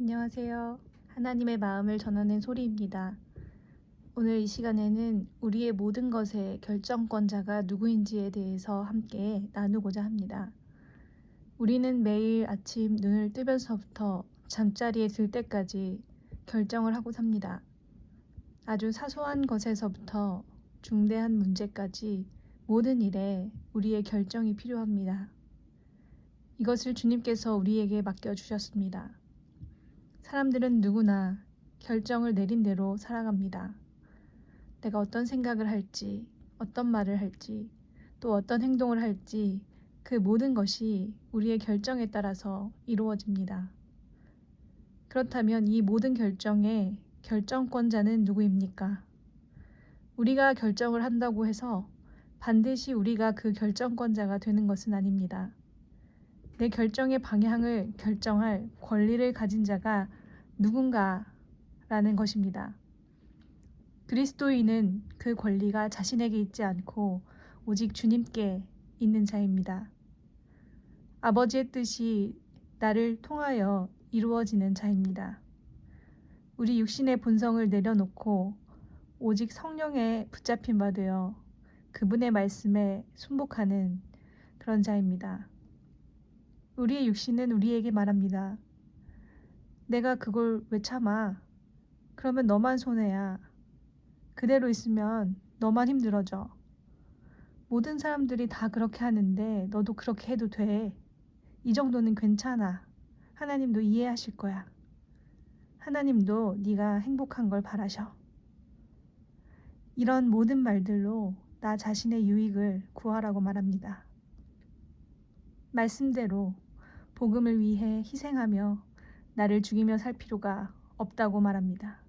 안녕하세요. 하나님의 마음을 전하는 소리입니다. 오늘 이 시간에는 우리의 모든 것의 결정권자가 누구인지에 대해서 함께 나누고자 합니다. 우리는 매일 아침 눈을 뜨면서부터 잠자리에 들 때까지 결정을 하고 삽니다. 아주 사소한 것에서부터 중대한 문제까지 모든 일에 우리의 결정이 필요합니다. 이것을 주님께서 우리에게 맡겨주셨습니다. 사람들은 누구나 결정을 내린 대로 살아갑니다. 내가 어떤 생각을 할지, 어떤 말을 할지, 또 어떤 행동을 할지 그 모든 것이 우리의 결정에 따라서 이루어집니다. 그렇다면 이 모든 결정의 결정권자는 누구입니까? 우리가 결정을 한다고 해서 반드시 우리가 그 결정권자가 되는 것은 아닙니다. 내 결정의 방향을 결정할 권리를 가진 자가 누군가라는 것입니다. 그리스도인은 그 권리가 자신에게 있지 않고 오직 주님께 있는 자입니다. 아버지의 뜻이 나를 통하여 이루어지는 자입니다. 우리 육신의 본성을 내려놓고 오직 성령에 붙잡힌 바 되어 그분의 말씀에 순복하는 그런 자입니다. 우리의 육신은 우리에게 말합니다. 내가 그걸 왜 참아? 그러면 너만 손해야. 그대로 있으면 너만 힘들어져. 모든 사람들이 다 그렇게 하는데 너도 그렇게 해도 돼. 이 정도는 괜찮아. 하나님도 이해하실 거야. 하나님도 네가 행복한 걸 바라셔. 이런 모든 말들로 나 자신의 유익을 구하라고 말합니다. 말씀대로 복음을 위해 희생하며 나를 죽이며 살 필요가 없다고 말합니다.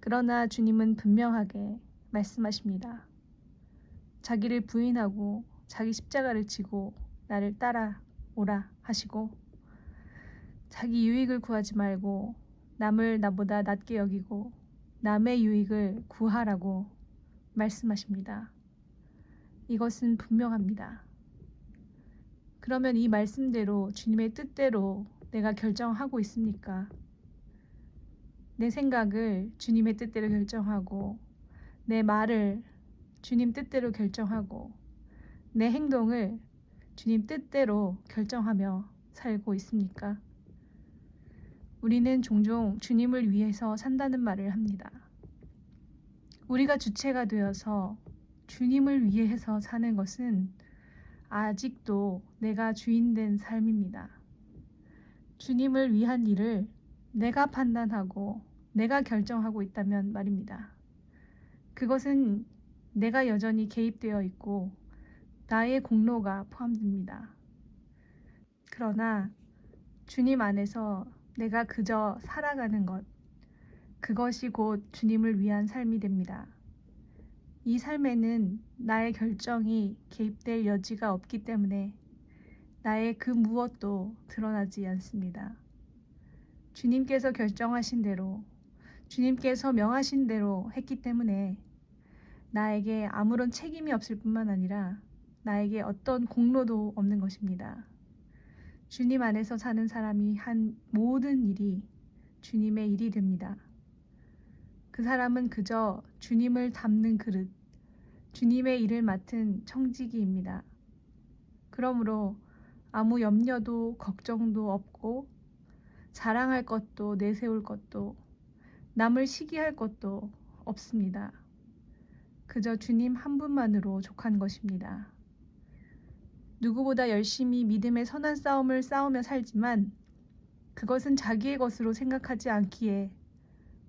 그러나 주님은 분명하게 말씀하십니다. 자기를 부인하고 자기 십자가를 지고 나를 따라오라 하시고 자기 유익을 구하지 말고 남을 나보다 낮게 여기고 남의 유익을 구하라고 말씀하십니다. 이것은 분명합니다. 그러면 이 말씀대로 주님의 뜻대로 내가 결정하고 있습니까? 내 생각을 주님의 뜻대로 결정하고 내 말을 주님 뜻대로 결정하고 내 행동을 주님 뜻대로 결정하며 살고 있습니까? 우리는 종종 주님을 위해서 산다는 말을 합니다. 우리가 주체가 되어서 주님을 위해서 사는 것은 아직도 내가 주인된 삶입니다. 주님을 위한 일을 내가 판단하고 내가 결정하고 있다면 말입니다. 그것은 내가 여전히 개입되어 있고 나의 공로가 포함됩니다. 그러나 주님 안에서 내가 그저 살아가는 것, 그것이 곧 주님을 위한 삶이 됩니다. 이 삶에는 나의 결정이 개입될 여지가 없기 때문에 나의 그 무엇도 드러나지 않습니다. 주님께서 결정하신 대로, 주님께서 명하신 대로 했기 때문에 나에게 아무런 책임이 없을 뿐만 아니라 나에게 어떤 공로도 없는 것입니다. 주님 안에서 사는 사람이 한 모든 일이 주님의 일이 됩니다. 그 사람은 그저 주님을 담는 그릇, 주님의 일을 맡은 청지기입니다. 그러므로 아무 염려도 걱정도 없고 자랑할 것도 내세울 것도 남을 시기할 것도 없습니다. 그저 주님 한 분만으로 족한 것입니다. 누구보다 열심히 믿음의 선한 싸움을 싸우며 살지만 그것은 자기의 것으로 생각하지 않기에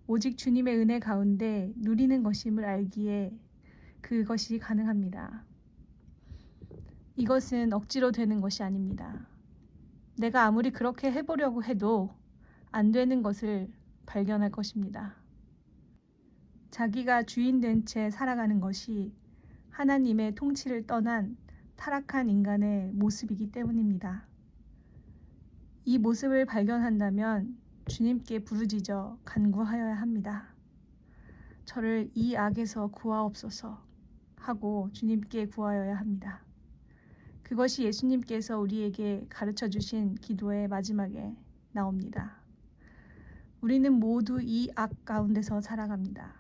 오직 주님의 은혜 가운데 누리는 것임을 알기에 그것이 가능합니다. 이것은 억지로 되는 것이 아닙니다. 내가 아무리 그렇게 해보려고 해도 안 되는 것을 발견할 것입니다. 자기가 주인 된 채 살아가는 것이 하나님의 통치를 떠난 타락한 인간의 모습이기 때문입니다. 이 모습을 발견한다면 주님께 부르짖어 간구하여야 합니다. 저를 이 악에서 구하옵소서 하고 주님께 구하여야 합니다. 그것이 예수님께서 우리에게 가르쳐 주신 기도의 마지막에 나옵니다. 우리는 모두 이 악 가운데서 살아갑니다.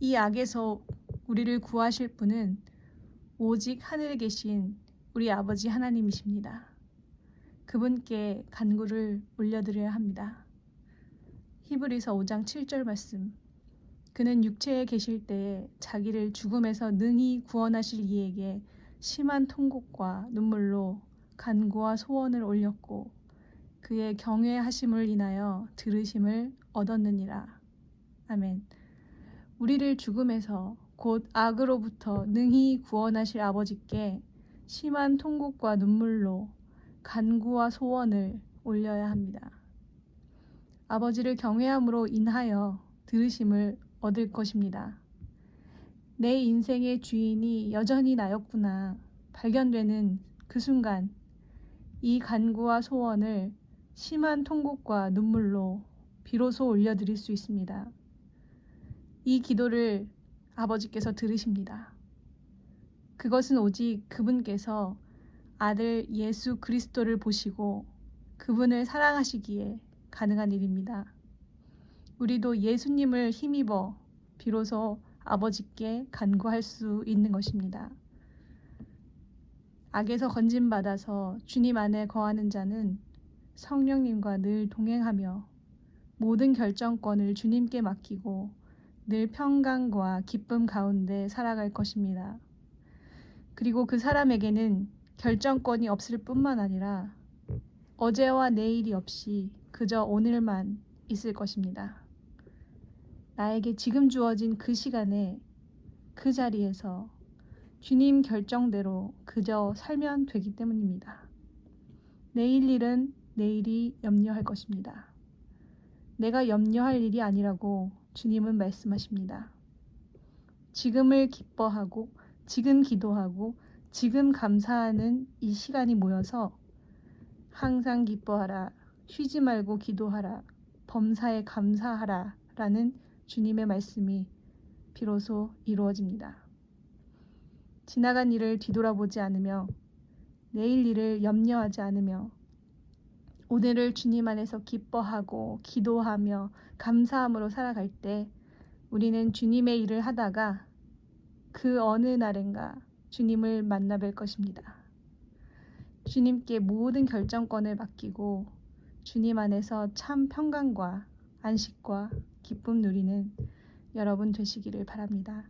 이 악에서 우리를 구하실 분은 오직 하늘에 계신 우리 아버지 하나님이십니다. 그분께 간구를 올려드려야 합니다. 히브리서 5장 7절 말씀. 그는 육체에 계실 때에 자기를 죽음에서 능히 구원하실 이에게 심한 통곡과 눈물로 간구와 소원을 올렸고 그의 경외하심을 인하여 들으심을 얻었느니라. 아멘. 우리를 죽음에서 곧 악으로부터 능히 구원하실 아버지께 심한 통곡과 눈물로 간구와 소원을 올려야 합니다. 아버지를 경외함으로 인하여 들으심을 얻을 것입니다. 내 인생의 주인이 여전히 나였구나 발견되는 그 순간 이 간구와 소원을 심한 통곡과 눈물로 비로소 올려드릴 수 있습니다. 이 기도를 아버지께서 들으십니다. 그것은 오직 그분께서 아들 예수 그리스도를 보시고 그분을 사랑하시기에 가능한 일입니다. 우리도 예수님을 힘입어 비로소 아버지께 간구할 수 있는 것입니다. 악에서 건진받아서 주님 안에 거하는 자는 성령님과 늘 동행하며 모든 결정권을 주님께 맡기고 늘 평강과 기쁨 가운데 살아갈 것입니다. 그리고 그 사람에게는 결정권이 없을 뿐만 아니라 어제와 내일이 없이 그저 오늘만 있을 것입니다. 나에게 지금 주어진 그 시간에 그 자리에서 주님 결정대로 그저 살면 되기 때문입니다. 내일 일은 내일이 염려할 것입니다. 내가 염려할 일이 아니라고 주님은 말씀하십니다. 지금을 기뻐하고 지금 기도하고 지금 감사하는 이 시간이 모여서 항상 기뻐하라, 쉬지 말고 기도하라, 범사에 감사하라 라는 주님의 말씀이 비로소 이루어집니다. 지나간 일을 뒤돌아보지 않으며 내일 일을 염려하지 않으며 오늘을 주님 안에서 기뻐하고 기도하며 감사함으로 살아갈 때 우리는 주님의 일을 하다가 그 어느 날엔가 주님을 만나 뵐 것입니다. 주님께 모든 결정권을 맡기고 주님 안에서 참 평강과 안식과 기쁨 누리는 여러분 되시기를 바랍니다.